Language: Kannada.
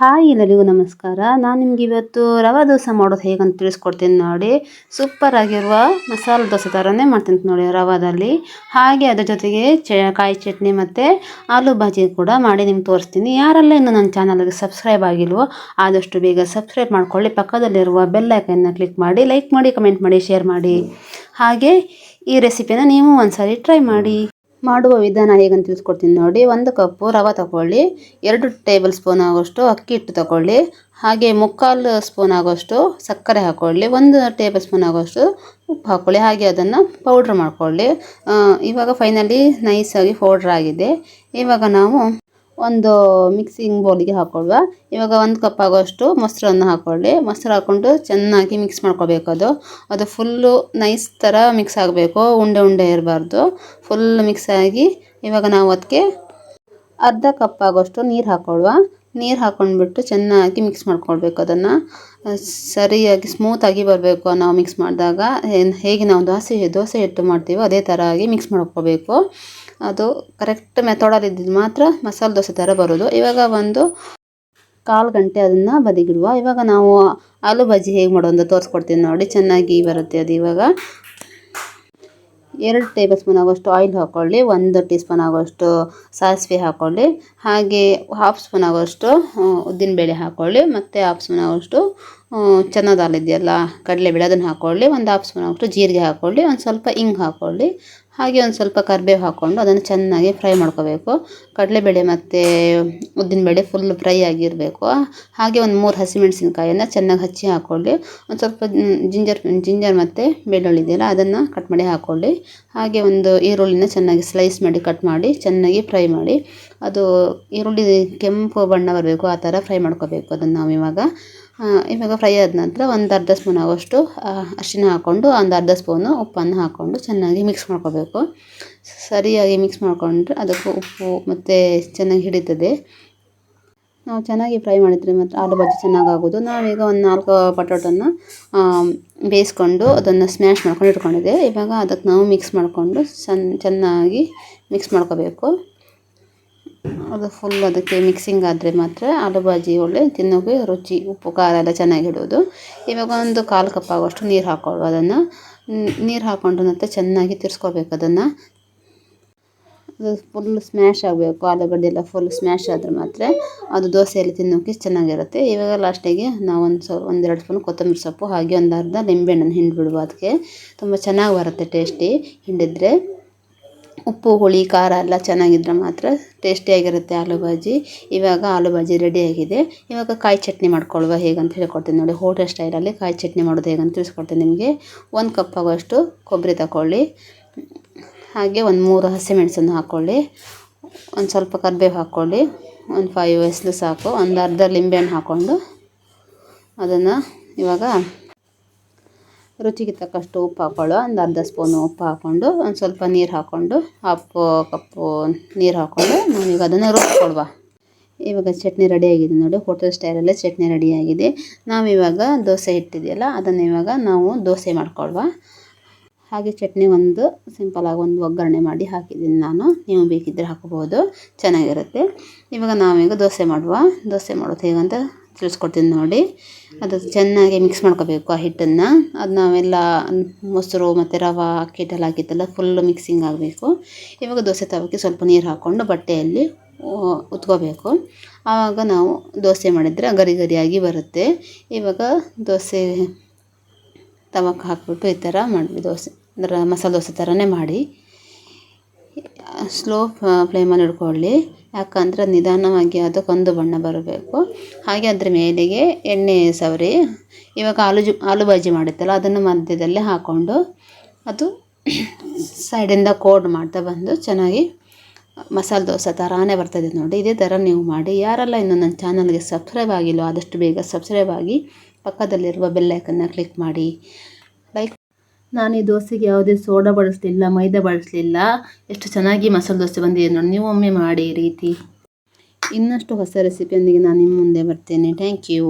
ಹಾಯ್ ಎಲ್ಲರಿಗೂ ನಮಸ್ಕಾರ. ನಾನು ನಿಮ್ಗೆ ಇವತ್ತು ರವೆ ದೋಸೆ ಮಾಡೋದು ಹೇಗಂತ ತಿಳಿಸ್ಕೊಡ್ತೀನಿ ನೋಡಿ. ಸೂಪರ್ ಆಗಿರುವ ಮಸಾಲೆ ದೋಸೆ ಥರನೇ ಮಾಡ್ತೀನಿ ನೋಡಿ ರವಾದಲ್ಲಿ. ಹಾಗೆ ಅದರ ಜೊತೆಗೆ ಚ, ಕಾಯಿ ಚಟ್ನಿ ಮತ್ತು ಆಲೂ ಭಾಜಿ ಕೂಡ ಮಾಡಿ ನಿಮ್ಗೆ ತೋರಿಸ್ತೀನಿ. ಯಾರೆಲ್ಲ ಇನ್ನೂ ನನ್ನ ಚಾನಲ್ಗೆ ಸಬ್ಸ್ಕ್ರೈಬ್ ಆಗಿಲ್ವೋ ಆದಷ್ಟು ಬೇಗ ಸಬ್ಸ್ಕ್ರೈಬ್ ಮಾಡ್ಕೊಳ್ಳಿ. ಪಕ್ಕದಲ್ಲಿರುವ ಬೆಲ್ ಐಕನ್ನ ಕ್ಲಿಕ್ ಮಾಡಿ ಲೈಕ್ ಮಾಡಿ ಕಮೆಂಟ್ ಮಾಡಿ ಶೇರ್ ಮಾಡಿ. ಹಾಗೆ ಈ ರೆಸಿಪಿನ ನೀವು ಒಂದ್ಸರಿ ಟ್ರೈ ಮಾಡಿ. ಮಾಡುವ ವಿಧಾನ ಹೇಗಂತ ತಿಳಿಸ್ಕೊಡ್ತೀನಿ ನೋಡಿ. ಒಂದು ಕಪ್ಪು ರವೆ ತಗೊಳ್ಳಿ. ಎರಡು ಟೇಬಲ್ ಸ್ಪೂನ್ ಆಗೋಷ್ಟು ಅಕ್ಕಿ ಹಿಟ್ಟು ತಗೊಳ್ಳಿ. ಹಾಗೆ ಮುಕ್ಕಾಲು ಸ್ಪೂನ್ ಆಗೋಷ್ಟು ಸಕ್ಕರೆ ಹಾಕ್ಕೊಳ್ಳಿ ಒಂದು ಟೇಬಲ್ ಸ್ಪೂನ್ ಆಗೋಷ್ಟು ಉಪ್ಪು ಹಾಕ್ಕೊಳ್ಳಿ ಹಾಗೆ ಅದನ್ನು ಪೌಡ್ರ್ ಮಾಡ್ಕೊಳ್ಳಿ. ಇವಾಗ ಫೈನಲಿ ನೈಸಾಗಿ ಪೌಡ್ರ್ ಆಗಿದೆ. ಇವಾಗ ನಾವು ಒಂದು ಮಿಕ್ಸಿಂಗ್ ಬೌಲಿಗೆ ಹಾಕೊಳ್ಳುವ ಇವಾಗ ಒಂದು ಕಪ್ ಆಗೋಷ್ಟು ಮೊಸರನ್ನು ಹಾಕ್ಕೊಳ್ಳಿ ಮೊಸರು ಹಾಕ್ಕೊಂಡು ಚೆನ್ನಾಗಿ ಮಿಕ್ಸ್ ಮಾಡ್ಕೊಳ್ಬೇಕು ಅದು. ಅದು ಫುಲ್ಲು ನೈಸ್ ಥರ ಮಿಕ್ಸ್ ಆಗಬೇಕು. ಉಂಡೆ ಉಂಡೆ ಇರಬಾರ್ದು. ಫುಲ್ ಮಿಕ್ಸ್ ಆಗಿ ಇವಾಗ ನಾವು ಅದಕ್ಕೆ ಅರ್ಧ ಕಪ್ ಆಗೋಷ್ಟು ನೀರು ಹಾಕ್ಕೊಳ್ಳುವ ನೀರು ಹಾಕ್ಕೊಂಡ್ಬಿಟ್ಟು ಚೆನ್ನಾಗಿ ಮಿಕ್ಸ್ ಮಾಡ್ಕೊಳ್ಬೇಕು ಅದನ್ನು. ಸರಿಯಾಗಿ ಸ್ಮೂತಾಗಿ ಬರಬೇಕು ನಾವು ಮಿಕ್ಸ್ ಮಾಡಿದಾಗ. ಹೇಗೆ ನಾವು ದೋಸೆ ದೋಸೆ ಹಿಟ್ಟು ಮಾಡ್ತೀವೋ ಅದೇ ಥರ ಆಗಿ ಮಿಕ್ಸ್ ಮಾಡ್ಕೋಬೇಕು. ಅದು ಕರೆಕ್ಟ್ ಮೆಥಡಲ್ಲಿ ಇದ್ದಿದ್ದು ಮಾತ್ರ ಮಸಾಲೆ ದೋಸೆ ಥರ ಬರೋದು. ಇವಾಗ ಒಂದು ಕಾಲು ಗಂಟೆ ಅದನ್ನು ಬದಿಗಿಡುವ. ಇವಾಗ ನಾವು ಆಲೂ ಬಜ್ಜಿ ಹೇಗೆ ಮಾಡೋದು ತೋರಿಸ್ಕೊಡ್ತೀನಿ ನೋಡಿ, ಚೆನ್ನಾಗಿ ಬರುತ್ತೆ ಅದು ಇವಾಗ. ಎರಡು ಟೇಬಲ್ ಸ್ಪೂನ್ ಆಗೋಷ್ಟು ಆಯಿಲ್ ಹಾಕ್ಕೊಳ್ಳಿ ಒಂದು ಟೀ ಸ್ಪೂನ್ ಆಗೋಷ್ಟು ಸಾಸಿವೆ ಹಾಕ್ಕೊಳ್ಳಿ ಹಾಗೆ ಹಾಫ್ ಸ್ಪೂನ್ ಆಗೋಷ್ಟು ಉದ್ದಿನಬೇಳೆ ಹಾಕ್ಕೊಳ್ಳಿ ಮತ್ತು ಹಾಫ್ ಸ್ಪೂನ್ ಆಗೋಷ್ಟು ಚೆನ್ನ ಇದೆಯಲ್ಲ, ಕಡಲೆಬೇಳೆ ಅದನ್ನು ಹಾಕ್ಕೊಳ್ಳಿ ಒಂದು ಹಾಫ್ ಸ್ಪೂನ್ ಆಗೋಷ್ಟು ಜೀರಿಗೆ ಹಾಕ್ಕೊಳ್ಳಿ ಒಂದು ಸ್ವಲ್ಪ ಹಿಂಗೆ ಹಾಕ್ಕೊಳ್ಳಿ ಹಾಗೆ ಒಂದು ಸ್ವಲ್ಪ ಕರಿಬೇವು ಹಾಕ್ಕೊಂಡು ಅದನ್ನು ಚೆನ್ನಾಗಿ ಫ್ರೈ ಮಾಡ್ಕೋಬೇಕು. ಕಡಲೆಬೇಳೆ ಮತ್ತು ಉದ್ದಿನಬೇಳೆ ಫುಲ್ ಫ್ರೈ ಆಗಿರಬೇಕು. ಹಾಗೆ ಒಂದು ಮೂರು ಹಸಿಮೆಣಸಿನ್ಕಾಯನ್ನು ಚೆನ್ನಾಗಿ ಹಚ್ಚಿ ಹಾಕ್ಕೊಳ್ಳಿ ಒಂದು ಸ್ವಲ್ಪ ಜಿಂಜರ್ ಜಿಂಜರ್ ಮತ್ತು ಬೆಳ್ಳುಳ್ಳಿ ಇದೆಯಲ್ಲ, ಅದನ್ನು ಕಟ್ ಮಾಡಿ ಹಾಕ್ಕೊಳ್ಳಿ ಹಾಗೆ ಒಂದು ಈರುಳ್ಳಿನ ಚೆನ್ನಾಗಿ ಸ್ಲೈಸ್ ಮಾಡಿ ಕಟ್ ಮಾಡಿ, ಚೆನ್ನಾಗಿ ಫ್ರೈ ಮಾಡಿ. ಅದು ಈರುಳ್ಳಿ ಕೆಂಪು ಬಣ್ಣ ಬರಬೇಕು, ಆ ಥರ ಫ್ರೈ ಮಾಡ್ಕೋಬೇಕು ಅದನ್ನು ನಾವು ಇವಾಗ ಫ್ರೈ ಆದ ನಂತರ ಒಂದು ಅರ್ಧ ಸ್ಪೂನ್ ಆಗೋಷ್ಟು ಅರಿಶಿನ ಹಾಕ್ಕೊಂಡು ಒಂದು ಅರ್ಧ ಸ್ಪೂನು ಉಪ್ಪನ್ನು ಹಾಕ್ಕೊಂಡು ಚೆನ್ನಾಗಿ ಮಿಕ್ಸ್ ಮಾಡ್ಕೋಬೇಕು. ಸರಿಯಾಗಿ ಮಿಕ್ಸ್ ಮಾಡಿಕೊಂಡ್ರೆ ಅದಕ್ಕೆ ಉಪ್ಪು ಮತ್ತು ಚೆನ್ನಾಗಿ ಹಿಡಿತದೆ. ನಾವು ಚೆನ್ನಾಗಿ ಫ್ರೈ ಮಾಡಿದರೆ ಮಾತ್ರ ಆಲೂ ಚೆನ್ನಾಗಿ ಆಗೋದು ನಾವೀಗ ಒಂದು ನಾಲ್ಕು ಪಟೋಟನ್ನು ಬೇಯಿಸ್ಕೊಂಡು ಅದನ್ನು ಸ್ಮ್ಯಾಶ್ ಮಾಡ್ಕೊಂಡು ಇಟ್ಕೊಂಡಿದ್ದೆ. ಇವಾಗ ಅದಕ್ಕೆ ನಾವು ಮಿಕ್ಸ್ ಮಾಡಿಕೊಂಡು ಚೆನ್ನಾಗಿ ಮಿಕ್ಸ್ ಮಾಡ್ಕೋಬೇಕು. ಅದು ಫುಲ್ ಅದಕ್ಕೆ ಮಿಕ್ಸಿಂಗ್ ಆದರೆ ಮಾತ್ರ ಆಲೂ ಭಾಜಿ ಒಳ್ಳೆ ತಿನ್ನೋಕೆ ರುಚಿ, ಉಪ್ಪು, ಖಾರ ಎಲ್ಲ ಚೆನ್ನಾಗಿಡೋದು ಇವಾಗ ಒಂದು ಕಾಲು ಕಪ್ ಆಗುವಷ್ಟು ನೀರು ಹಾಕ್ಕೊಳ್ಳು ಅದನ್ನು. ನೀರು ಹಾಕ್ಕೊಂಡು ಮತ್ತೆ ಚೆನ್ನಾಗಿ ತಿರ್ಸ್ಕೋಬೇಕು ಅದನ್ನು. ಅದು ಫುಲ್ ಸ್ಮ್ಯಾಶ್ ಆಗಬೇಕು, ಆಲೂಗಡ್ಡೆ ಎಲ್ಲ ಫುಲ್ ಸ್ಮ್ಯಾಶ್ ಆದರೆ ಮಾತ್ರ ಅದು ದೋಸೆಯಲ್ಲಿ ತಿನ್ನೋಕೆ ಚೆನ್ನಾಗಿರುತ್ತೆ. ಇವಾಗ ಲಾಸ್ಟಿಗೆ ನಾವು ಒಂದು ಸ್ವಲ್ಪ, ಒಂದೆರಡು ಸ್ಪೂನ್ ಕೊತ್ತಂಬರಿ ಸೊಪ್ಪು, ಹಾಗೆ ಒಂದು ಅರ್ಧ ಲಿಂಬೆಹಣ್ಣನ್ನು ಹಿಂಡಿಬಿಡುವ ಅದಕ್ಕೆ ತುಂಬ ಚೆನ್ನಾಗಿ ಬರುತ್ತೆ ಟೇಸ್ಟಿ ಹಿಂಡಿದ್ರೆ ಉಪ್ಪು, ಹುಳಿ, ಖಾರ ಎಲ್ಲ ಚೆನ್ನಾಗಿದ್ರೆ ಮಾತ್ರ ಟೇಸ್ಟಿಯಾಗಿರುತ್ತೆ ಆಲೂ ಬಾಜಿ. ಇವಾಗ ಆಲೂ ಬಾಜಿ ರೆಡಿಯಾಗಿದೆ ಇವಾಗ ಕಾಯಿ ಚಟ್ನಿ ಮಾಡ್ಕೊಳ್ಳುವ ಹೇಗಂತ ಹೇಳ್ಕೊಡ್ತೀನಿ ನೋಡಿ. ಹೋಟೆಲ್ ಸ್ಟೈಲಲ್ಲಿ ಕಾಯಿ ಚಟ್ನಿ ಮಾಡೋದು ಹೇಗಂತ ತಿಳಿಸ್ಕೊಡ್ತೀನಿ ನಿಮಗೆ. ಒಂದು ಕಪ್ ಆಗೋಷ್ಟು ಕೊಬ್ಬರಿ ತಗೊಳ್ಳಿ ಹಾಗೆ ಒಂದು ಮೂರು ಹಸಿಮೆಣಸನ್ನು ಹಾಕ್ಕೊಳ್ಳಿ ಒಂದು ಸ್ವಲ್ಪ ಕರಿಬೇವು ಹಾಕ್ಕೊಳ್ಳಿ ಒಂದು ಫೈವ್ ಎಸ್ಲು ಸಾಕು. ಒಂದು ಅರ್ಧ ಲಿಂಬೆಹಣ್ಣು ಹಾಕ್ಕೊಂಡು ಅದನ್ನು ಇವಾಗ ರುಚಿಗೆ ತಕ್ಕಷ್ಟು ಉಪ್ಪು ಹಾಕ್ಕೊಳ್ಳೋ. ಒಂದು ಅರ್ಧ ಸ್ಪೂನು ಉಪ್ಪು ಹಾಕ್ಕೊಂಡು, ಒಂದು ಸ್ವಲ್ಪ ನೀರು ಹಾಕ್ಕೊಂಡು ಹಾಫ್ ಕಪ್ಪು ನೀರು ಹಾಕ್ಕೊಂಡು ನಾವೀಗ ಅದನ್ನು ರುಬ್ಕೊಳ್ವಾ ಇವಾಗ ಚಟ್ನಿ ರೆಡಿಯಾಗಿದೆ ನೋಡಿ. ಹೋಟೆಲ್ ಸ್ಟೈಲಲ್ಲೇ ಚಟ್ನಿ ರೆಡಿಯಾಗಿದೆ ನಾವಿವಾಗ ದೋಸೆ ಇಟ್ಟಿದೆಯಲ್ಲ, ಅದನ್ನು ಇವಾಗ ನಾವು ದೋಸೆ ಮಾಡ್ಕೊಳ್ವಾ. ಹಾಗೆ ಚಟ್ನಿ ಒಂದು ಸಿಂಪಲಾಗಿ ಒಂದು ಒಗ್ಗರಣೆ ಮಾಡಿ ಹಾಕಿದ್ದೀನಿ ನಾನು. ನೀವು ಬೇಕಿದ್ದರೆ ಹಾಕೋಬೋದು. ಚೆನ್ನಾಗಿರುತ್ತೆ. ಇವಾಗ ನಾವೀಗ ದೋಸೆ ಮಾಡುವ. ದೋಸೆ ಮಾಡೋದು ಹೇಗಂತ ತಿಳಿಸ್ಕೊಡ್ತೀನಿ ನೋಡಿ. ಅದು ಚೆನ್ನಾಗಿ ಮಿಕ್ಸ್ ಮಾಡ್ಕೋಬೇಕು ಆ ಹಿಟ್ಟನ್ನು. ಅದು ನಾವೆಲ್ಲ ಮೊಸರು ಮತ್ತು ರವೆ ಅಕ್ಕಿ ಹಿಟ್ಟೆಲ್ಲ ಹಾಕಿದ್ದೆಲ್ಲ ಫುಲ್ಲು ಮಿಕ್ಸಿಂಗ್ ಆಗಬೇಕು. ಇವಾಗ ದೋಸೆ ತವಕ್ಕೆ ಸ್ವಲ್ಪ ನೀರು ಹಾಕ್ಕೊಂಡು ಬಟ್ಟೆಯಲ್ಲಿ ಉತ್ಕೋಬೇಕು. ಆವಾಗ ನಾವು ದೋಸೆ ಮಾಡಿದರೆ ಗರಿ ಗರಿಯಾಗಿ ಬರುತ್ತೆ. ಇವಾಗ ದೋಸೆ ತವಕ್ಕೆ ಹಾಕ್ಬಿಟ್ಟು ಈ ಥರ ಮಾಡಿ ದೋಸೆ ಅಂದರೆ ಮಸಾಲೆ ದೋಸೆ ಥರನೇ ಮಾಡಿ. ಸ್ಲೋ ಫ್ಲೇಮಲ್ಲಿ ಇಟ್ಕೊಳ್ಳಿ. ಯಾಕಂದರೆ ನಿಧಾನವಾಗಿ ಅದು ಕಂದು ಬಣ್ಣ ಬರಬೇಕು. ಹಾಗೆ ಅದ್ರ ಮೇಲೆಗೆ ಎಣ್ಣೆ ಸವರಿ. ಇವಾಗ ಆಲೂ ಜು, ಆಲೂ ಭಾಜಿ ಮಾಡುತ್ತಲ್ಲ, ಅದನ್ನು ಮಧ್ಯದಲ್ಲೇ ಹಾಕ್ಕೊಂಡು ಅದು ಸೈಡಿಂದ ಕೋಡ್ ಮಾಡ್ತಾ ಬಂದು ಚೆನ್ನಾಗಿ ಮಸಾಲೆ ದೋಸೆ ಥರಾನೇ ಬರ್ತದೆ ನೋಡಿ. ಇದೇ ಥರ ನೀವು ಮಾಡಿ. ಯಾರೆಲ್ಲ ಇನ್ನು ನನ್ನ ಚಾನಲ್ಗೆ ಸಬ್ಸ್ಕ್ರೈಬ್ ಆಗಿಲ್ಲೋ, ಆದಷ್ಟು ಬೇಗ ಸಬ್ಸ್ಕ್ರೈಬ್ ಆಗಿ ಪಕ್ಕದಲ್ಲಿರುವ ಬೆಲ್ಲೈಕನ್ನ ಕ್ಲಿಕ್ ಮಾಡಿ. ನಾನು ಈ ದೋಸೆಗೆ ಯಾವುದೇ ಸೋಡಾ ಬಳಸಲಿಲ್ಲ, ಮೈದಾ ಬಳಸಲಿಲ್ಲ. ಎಷ್ಟು ಚೆನ್ನಾಗಿ ಮಸಾಲೆ ದೋಸೆ ಬಂದಿದೆ ನೋಡಿ, ನೀವು ಒಮ್ಮೆ ಮಾಡಿ ರೀತಿ. ಇನ್ನಷ್ಟು ಹೊಸ ರೆಸಿಪಿಯೊಂದಿಗೆ ನಾನು ನಿಮ್ಮ ಮುಂದೆ ಬರ್ತೇನೆ. Thank you